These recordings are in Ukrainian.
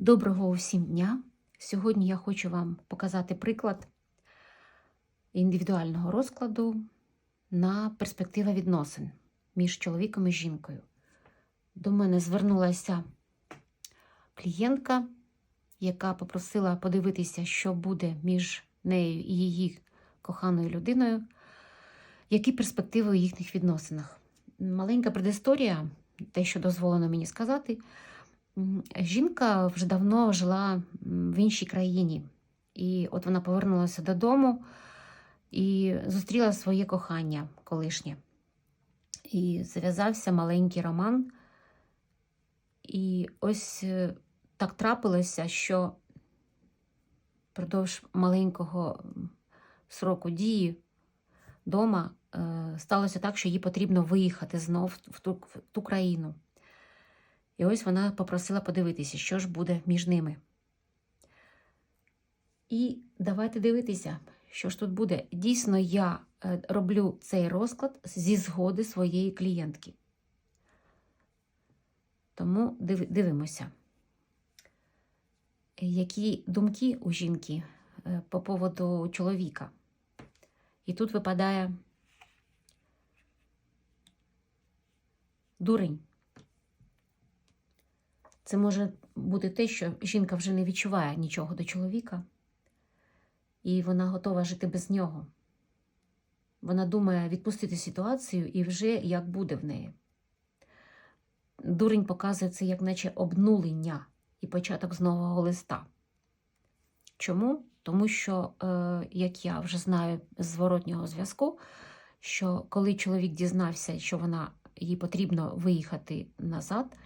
Доброго усім дня! Сьогодні я хочу вам показати приклад індивідуального розкладу на перспектива відносин між чоловіком і жінкою. До мене звернулася клієнтка, яка попросила подивитися, що буде між нею і її коханою людиною, які перспективи у їхніх відносинах. Маленька предісторія, те, що дозволено мені сказати. Жінка вже давно жила в іншій країні. І от вона повернулася додому і зустріла своє кохання колишнє. І зав'язався маленький роман. І ось е, так трапилося, що впродовж маленького сроку дії дома е, сталося так, що їй потрібно виїхати знов в ту, в ту країну. І ось вона попросила подивитися, що ж буде між ними. І давайте дивитися, що ж тут буде. Дійсно, я е, роблю цей розклад зі згоди своєї клієнтки. Тому дивимося, які думки у жінки е, по поводу чоловіка. І тут випадає дурень. Це може бути те, що жінка вже не відчуває нічого до чоловіка, і вона готова жити без нього. Вона думає відпустити ситуацію і вже як буде в неї. Дурень показує це як наче обнулення і початок з нового листа. Чому? Тому що, е, як я вже знаю з зворотнього зв'язку, що коли чоловік дізнався, що вона їй потрібно виїхати назад,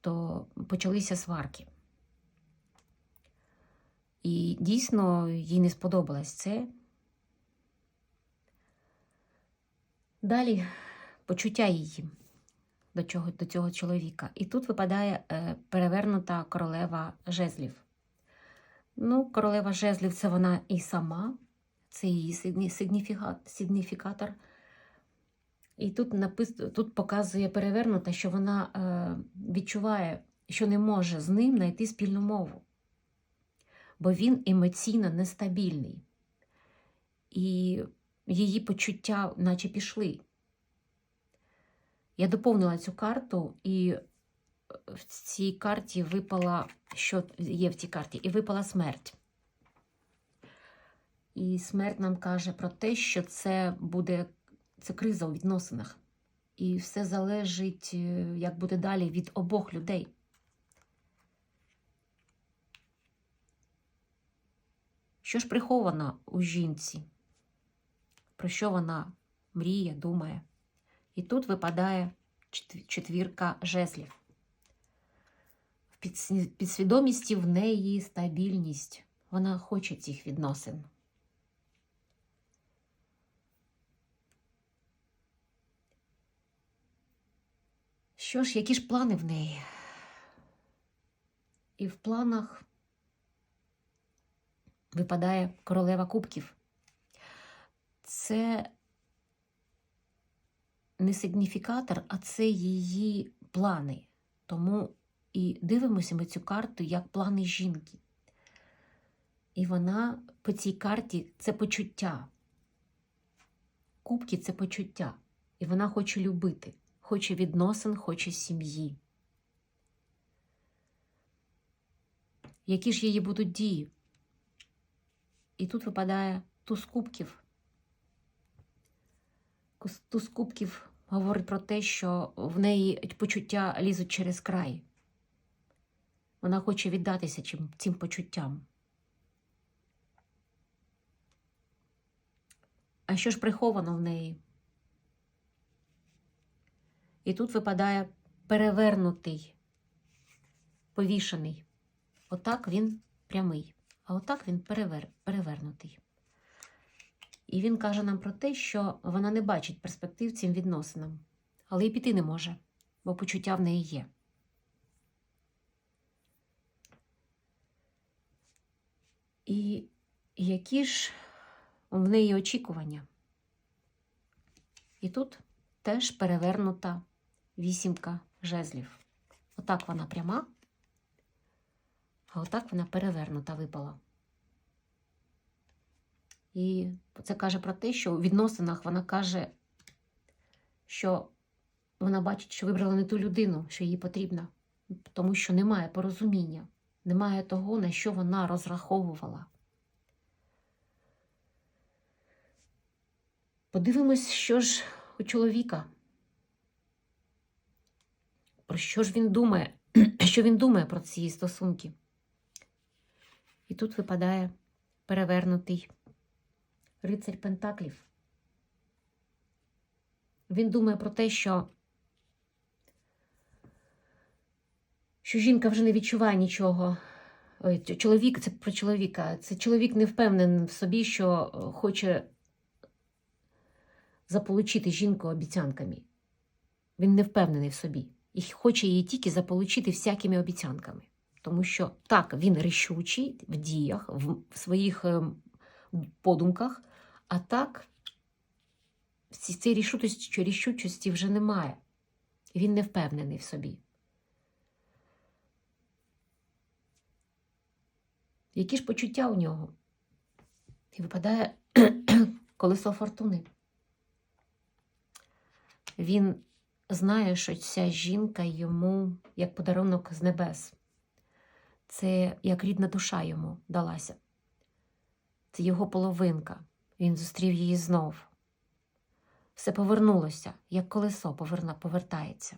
то почалися сварки. І дійсно їй не сподобалось це. Далі почуття її до, чого, до цього чоловіка. І тут випадає е, перевернута королева жезлів. Ну, королева жезлів це вона і сама, це її сигні- сигніфіка- сигніфікатор. І тут напис... тут показує перевернута, що вона е, відчуває, що не може з ним знайти спільну мову, бо він емоційно нестабільний. І її почуття, наче пішли. Я доповнила цю карту, і в цій карті випала, що є в цій карті, і випала смерть. І смерть нам каже про те, що це буде це криза у відносинах. І все залежить, е, як буде далі, від обох людей. Що ж приховано у жінці? Про що вона мріє, думає? І тут випадає четвірка жезлів. В підсві- підсвідомісті в неї стабільність. Вона хоче цих відносин. Що ж, які ж плани в неї? І в планах випадає королева кубків. Це не сигніфікатор, а це її плани. Тому і дивимося ми цю карту як плани жінки. І вона по цій карті це почуття. Кубки це почуття. І вона хоче любити, хоче відносин, хоче сім'ї. Які ж її будуть дії? І тут випадає туз кубків. Туз кубків говорить про те, що в неї почуття лізуть через край. Вона хоче віддатися чим- цим почуттям. А що ж приховано в неї? І тут випадає перевернутий, повішений. Отак він прямий, а отак він перевер... перевернутий. І він каже нам про те, що вона не бачить перспектив цим відносинам, але й піти не може, бо почуття в неї є. І які ж в неї очікування? І тут теж перевернута вісімка жезлів. Отак вона пряма, А отак вона перевернута випала. І це каже про те, що у відносинах вона каже, що вона бачить, що вибрала не ту людину, що їй потрібна, тому що немає порозуміння, немає того, на що вона розраховувала. Подивимось, що ж у чоловіка. Що ж він думає? Що він думає про ці стосунки? І тут випадає перевернутий рицарь Пентаклів. Він думає про те, що, що жінка вже не відчуває нічого. Ой, чоловік це про чоловіка. Це чоловік не впевнений в собі, що е, хоче заполучити жінку обіцянками. Він не впевнений в собі і хоче її тільки заполучити всякими обіцянками. Тому що так, він рішучий в діях, в, своїх е, подумках, а так цієї рішучості, рішучості вже немає. Він не впевнений в собі. Які ж почуття у нього? І випадає колесо фортуни. Він знає, що ця жінка йому як подарунок з небес. Це як рідна душа йому далася. Це його половинка. Він зустрів її знов. Все повернулося, як колесо поверна, повертається.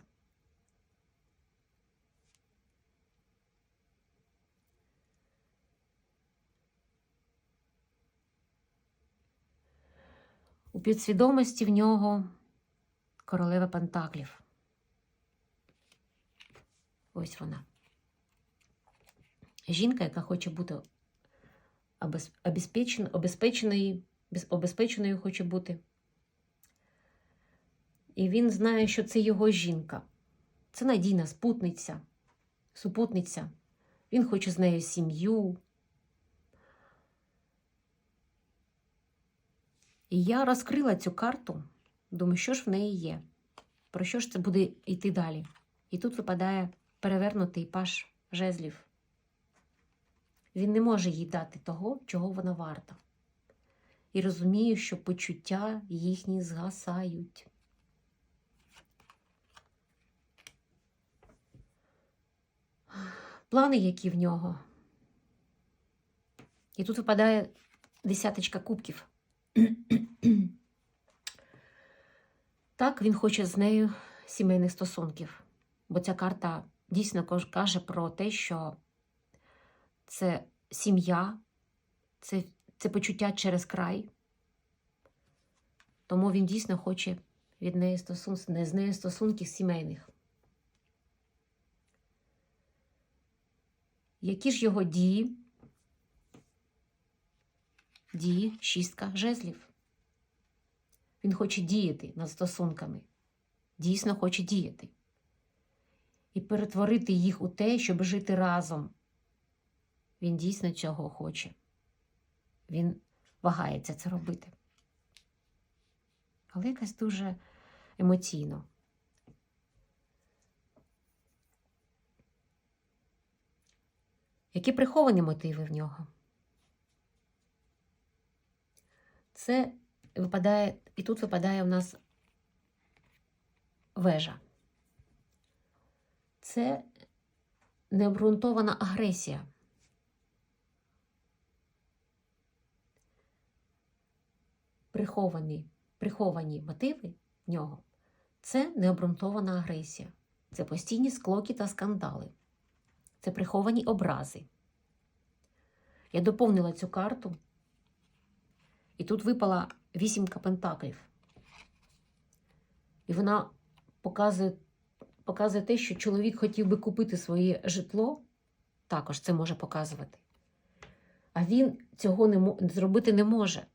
У підсвідомості в нього королева Пентаклів. Ось вона. Жінка, яка хоче бути обезпечен- обезпеченою, обезпеченою хоче бути. І він знає, що це його жінка. Це надійна спутниця, супутниця. Він хоче з нею сім'ю. І я розкрила цю карту. Думаю, що ж в неї є? Про що ж це буде йти далі? І тут випадає перевернутий паш жезлів. Він не може їй дати того, чого вона варта. І розуміє, що почуття їхні згасають. Плани, які в нього. І тут випадає десяточка кубків. Так, він хоче з нею сімейних стосунків, бо ця карта дійсно каже про те, що це сім'я, це, це почуття через край. Тому він дійсно хоче від неї стосун... не з нею стосунків сімейних. Які ж його дії? Дії шістка жезлів. Він хоче діяти над стосунками, дійсно хоче діяти. І перетворити їх у те, щоб жити разом. Він дійсно цього хоче. Він вагається це робити. Але якось дуже емоційно. Які приховані мотиви в нього? Це випадає, і тут випадає у нас вежа. Це необґрунтована агресія. Приховані, приховані мотиви в нього це необґрунтована агресія. Це постійні склоки та скандали. Це приховані образи. Я доповнила цю карту, і тут випала вісімка пентаклів. І вона показує, показує те, що чоловік хотів би купити своє житло, також це може показувати. А він цього не зробити не може.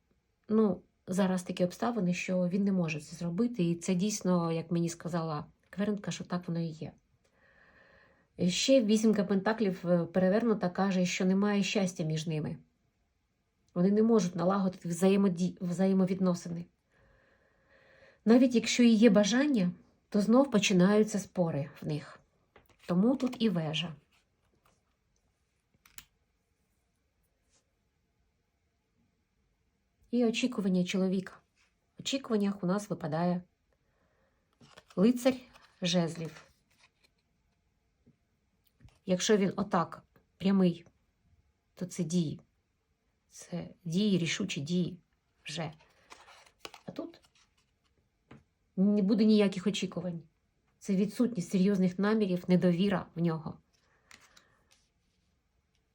Ну, зараз такі обставини, що він не може це зробити. І це дійсно, як мені сказала Квернка, що так воно і є. Ще вісімка пентаклів е, перевернута каже, що немає щастя між ними. Вони не можуть налагодити взаємоді... взаємовідносини. Навіть якщо і є бажання, то знов починаються спори в них. Тому тут і вежа. І очікування чоловіка. В очікуваннях у нас випадає лицар жезлів. Якщо він отак прямий, то це дії. Це дії, рішучі дії вже. А тут не буде ніяких очікувань. Це відсутність серйозних намірів, недовіра в нього.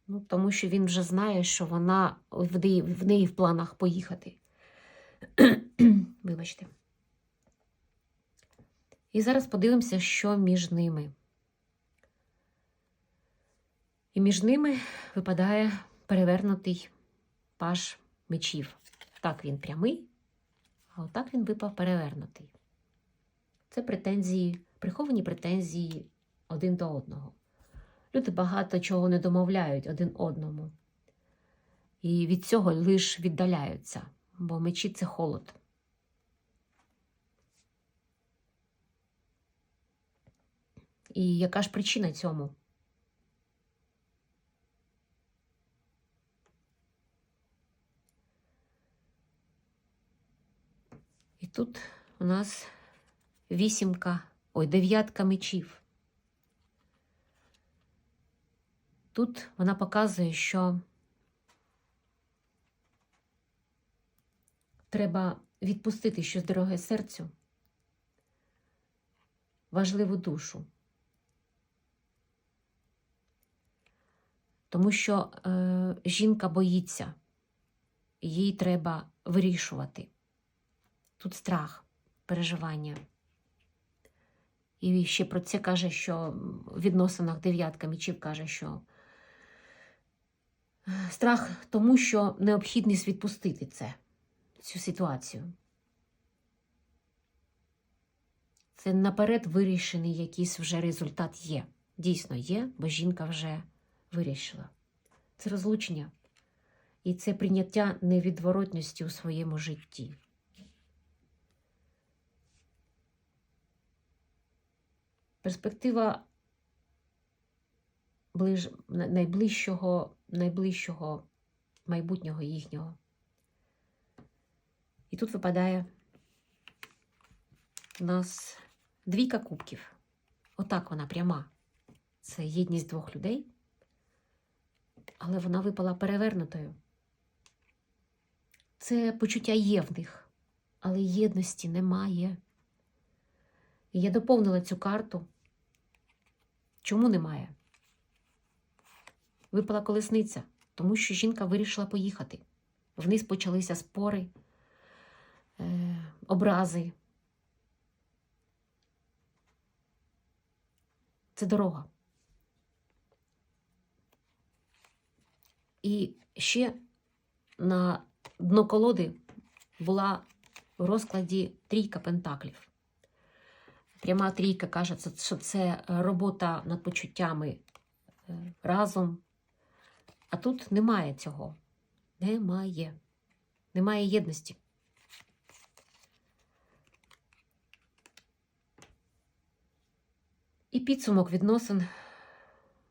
Ну, тому що він вже знає, що вона в неї, в планах поїхати. Вибачте. І зараз подивимося, що між ними. І між ними випадає перевернутий паш мечів. Так він прямий, а отак він випав перевернутий. Це претензії, приховані претензії один до одного. Люди багато чого не домовляють один одному. І від цього лише віддаляються, бо мечі це холод. І яка ж причина цьому? І тут у нас вісімка, ой, дев'ятка мечів. Тут вона показує, що треба відпустити щось дороге серцю, важливу душу. Тому що е, жінка боїться, їй треба вирішувати. Тут страх, переживання. І ще про це каже, що в відносинах дев'ятка мічів каже, що страх тому, що необхідність відпустити це, цю ситуацію. Це наперед вирішений якийсь вже результат є. Дійсно є, бо жінка вже вирішила. Це розлучення. І це прийняття невідворотності у своєму житті. Перспектива ближ... найближчого, найближчого майбутнього їхнього. І тут випадає у нас двійка кубків. Отак вона пряма. Це єдність двох людей, але вона випала перевернутою. Це почуття є в них, але єдності немає. І я доповнила цю карту. Чому немає? Випала колесниця, тому що жінка вирішила поїхати. Вниз почалися спори, е, образи. Це дорога. І ще на дно колоди була в розкладі трійка пентаклів. Пряма трійка каже, що це робота над почуттями е, разом. А тут немає цього. Немає. Немає єдності. І підсумок відносин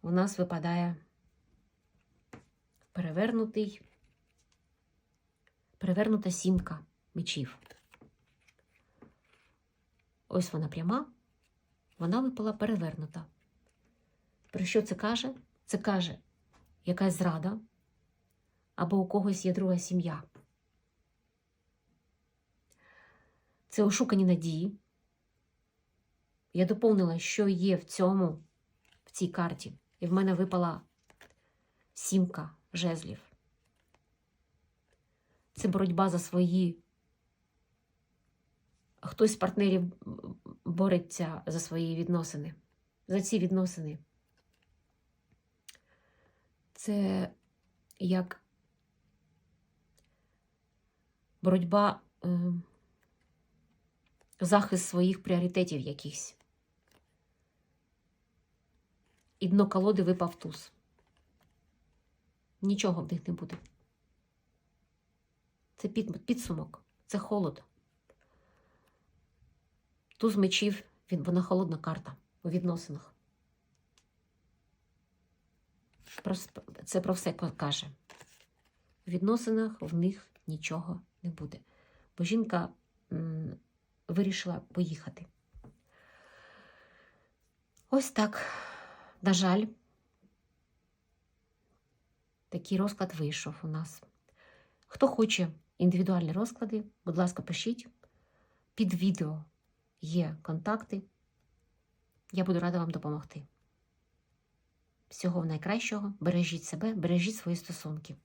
у нас випадає перевернутий, перевернута сімка мечів. Ось вона пряма, вона випала перевернута. Про що це каже? Це каже якась зрада, або у когось є друга сім'я. Це ошукані надії. Я доповнила, що є в цьому, в цій карті, і в мене випала сімка жезлів. Це боротьба за свої хтось з партнерів бореться за свої відносини, за ці відносини. Це як боротьба, е, захист своїх пріоритетів якихось. І дно колоди випав туз. Нічого в них не буде. Це підсумок, це холод. Туз мечів, він, вона холодна карта у відносинах. Це про все каже. У відносинах в них нічого не буде. Бо жінка м, вирішила поїхати. Ось так, на жаль, такий розклад вийшов у нас. Хто хоче індивідуальні розклади, будь ласка, пишіть. Під відео є контакти. Я буду рада вам допомогти. Всього найкращого. Бережіть себе, бережіть свої стосунки.